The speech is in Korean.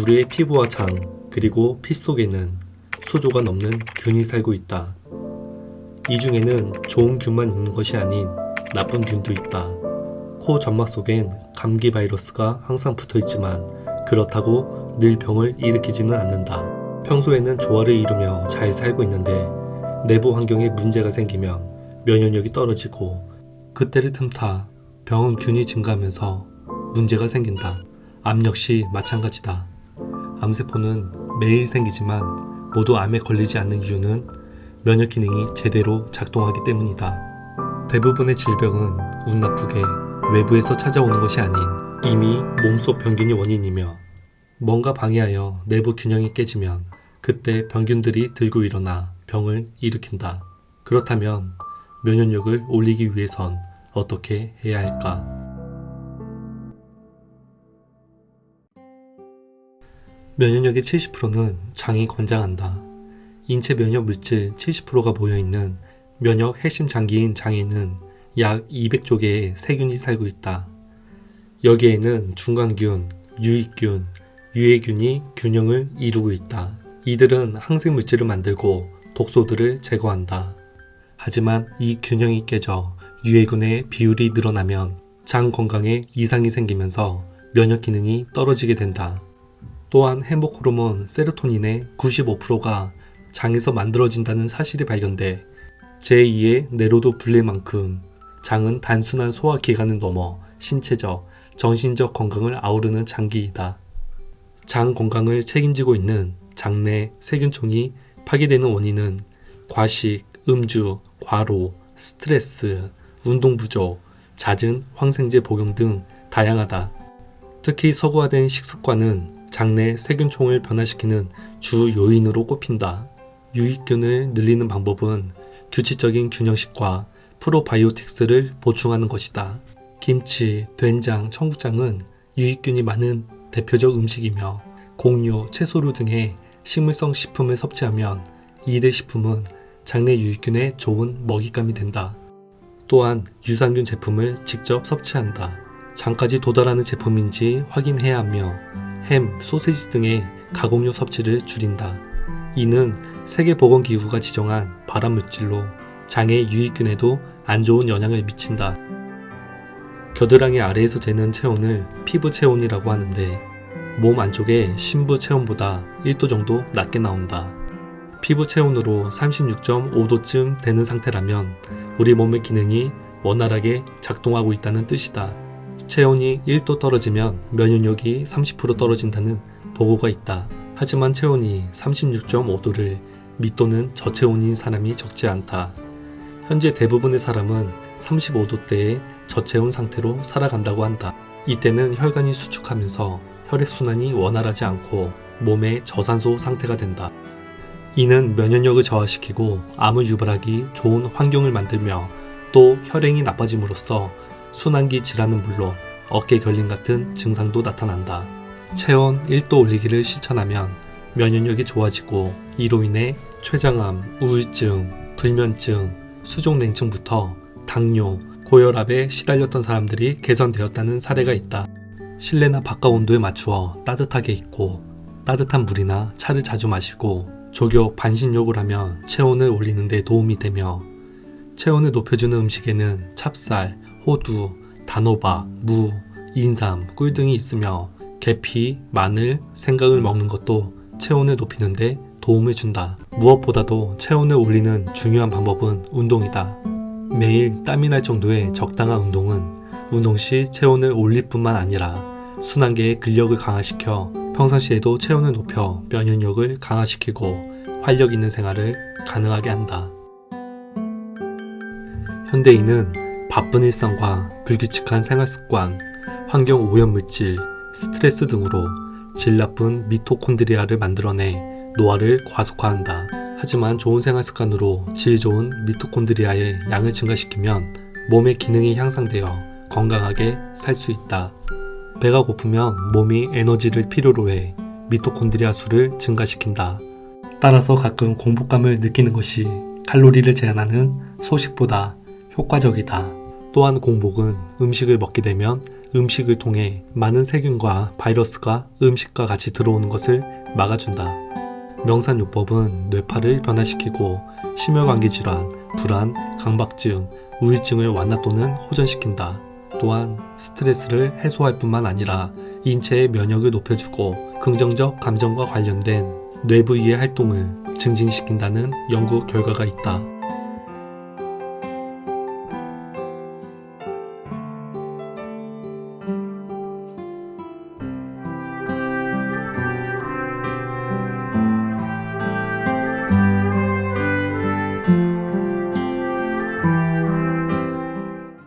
우리의 피부와 장, 그리고 피 속에는 수조가 넘는 균이 살고 있다. 이 중에는 좋은 균만 있는 것이 아닌 나쁜 균도 있다. 코 점막 속엔 감기 바이러스가 항상 붙어 있지만 그렇다고 늘 병을 일으키지는 않는다. 평소에는 조화를 이루며 잘 살고 있는데 내부 환경에 문제가 생기면 면역력이 떨어지고 그때를 틈타 병은 균이 증가하면서 문제가 생긴다. 암 역시 마찬가지다. 암세포는 매일 생기지만 모두 암에 걸리지 않는 이유는 면역 기능이 제대로 작동하기 때문이다. 대부분의 질병은 운 나쁘게 외부에서 찾아오는 것이 아닌 이미 몸속 병균이 원인이며 뭔가 방해하여 내부 균형이 깨지면 그때 병균들이 들고 일어나 병을 일으킨다. 그렇다면 면역력을 올리기 위해선 어떻게 해야 할까? 면역력의 70%는 장이 관장한다. 인체 면역 물질 70%가 모여 있는 면역 핵심 장기인 장에는 약 200조 개의 세균이 살고 있다. 여기에는 중간균, 유익균, 유해균이 균형을 이루고 있다. 이들은 항생 물질을 만들고 독소들을 제거한다. 하지만 이 균형이 깨져 유해균의 비율이 늘어나면 장 건강에 이상이 생기면서 면역 기능이 떨어지게 된다. 또한 행복 호르몬 세로토닌의 95%가 장에서 만들어진다는 사실이 발견돼 제2의 뇌로도 불릴 만큼 장은 단순한 소화 기관을 넘어 신체적, 정신적 건강을 아우르는 장기이다. 장 건강을 책임지고 있는 장내 세균총이 파괴되는 원인은 과식, 음주, 과로, 스트레스, 운동 부족, 잦은 황생제 복용 등 다양하다. 특히 서구화된 식습관은 장내 세균총을 변화시키는 주 요인으로 꼽힌다. 유익균을 늘리는 방법은 규칙적인 균형식과 프로바이오틱스를 보충하는 것이다. 김치, 된장, 청국장은 유익균이 많은 대표적 음식이며 곡류, 채소류 등의 식물성 식품을 섭취하면 이들 식품은 장내 유익균에 좋은 먹잇감이 된다. 또한 유산균 제품을 직접 섭취한다. 장까지 도달하는 제품인지 확인해야 하며 햄, 소세지 등의 가공육 섭취를 줄인다. 이는 세계보건기구가 지정한 발암물질로 장의 유익균에도 안 좋은 영향을 미친다. 겨드랑이 아래에서 재는 체온을 피부 체온이라고 하는데 몸 안쪽의 심부 체온보다 1도 정도 낮게 나온다. 피부 체온으로 36.5도쯤 되는 상태라면 우리 몸의 기능이 원활하게 작동하고 있다는 뜻이다. 체온이 1도 떨어지면 면역력이 30% 떨어진다는 보고가 있다. 하지만 체온이 36.5도를 밑도는 저체온인 사람이 적지 않다. 현재 대부분의 사람은 35도대의 저체온 상태로 살아간다고 한다. 이때는 혈관이 수축하면서 혈액순환이 원활하지 않고 몸의 저산소 상태가 된다. 이는 면역력을 저하시키고 암을 유발하기 좋은 환경을 만들며 또 혈행이 나빠짐으로써 순환기 질환은 물론 어깨 결림 같은 증상도 나타난다. 체온 1도 올리기를 실천하면 면역력이 좋아지고 이로 인해 췌장암, 우울증, 불면증, 수족냉증부터 당뇨, 고혈압에 시달렸던 사람들이 개선되었다는 사례가 있다. 실내나 바깥 온도에 맞추어 따뜻하게 입고 따뜻한 물이나 차를 자주 마시고 조격 반신욕을 하면 체온을 올리는 데 도움이 되며 체온을 높여주는 음식에는 찹쌀, 호두, 단호박, 무, 인삼, 꿀 등이 있으며 계피, 마늘, 생강을 먹는 것도 체온을 높이는데 도움을 준다. 무엇보다도 체온을 올리는 중요한 방법은 운동이다. 매일 땀이 날 정도의 적당한 운동은 운동 시 체온을 올릴 뿐만 아니라 순환계의 근력을 강화시켜 평상시에도 체온을 높여 면역력을 강화시키고 활력 있는 생활을 가능하게 한다. 현대인은 바쁜 일상과 불규칙한 생활 습관, 환경 오염 물질, 스트레스 등으로 질 나쁜 미토콘드리아를 만들어내 노화를 과속화한다. 하지만 좋은 생활 습관으로 질 좋은 미토콘드리아의 양을 증가시키면 몸의 기능이 향상되어 건강하게 살 수 있다. 배가 고프면 몸이 에너지를 필요로 해 미토콘드리아 수를 증가시킨다. 따라서 가끔 공복감을 느끼는 것이 칼로리를 제한하는 소식보다 효과적이다. 또한 공복은 음식을 먹게 되면 음식을 통해 많은 세균과 바이러스가 음식과 같이 들어오는 것을 막아준다. 명산요법은 뇌파를 변화시키고 심혈관계 질환, 불안, 강박증, 우울증을 완화 또는 호전시킨다. 또한 스트레스를 해소할 뿐만 아니라 인체의 면역을 높여주고 긍정적 감정과 관련된 뇌 부위의 활동을 증진시킨다는 연구 결과가 있다.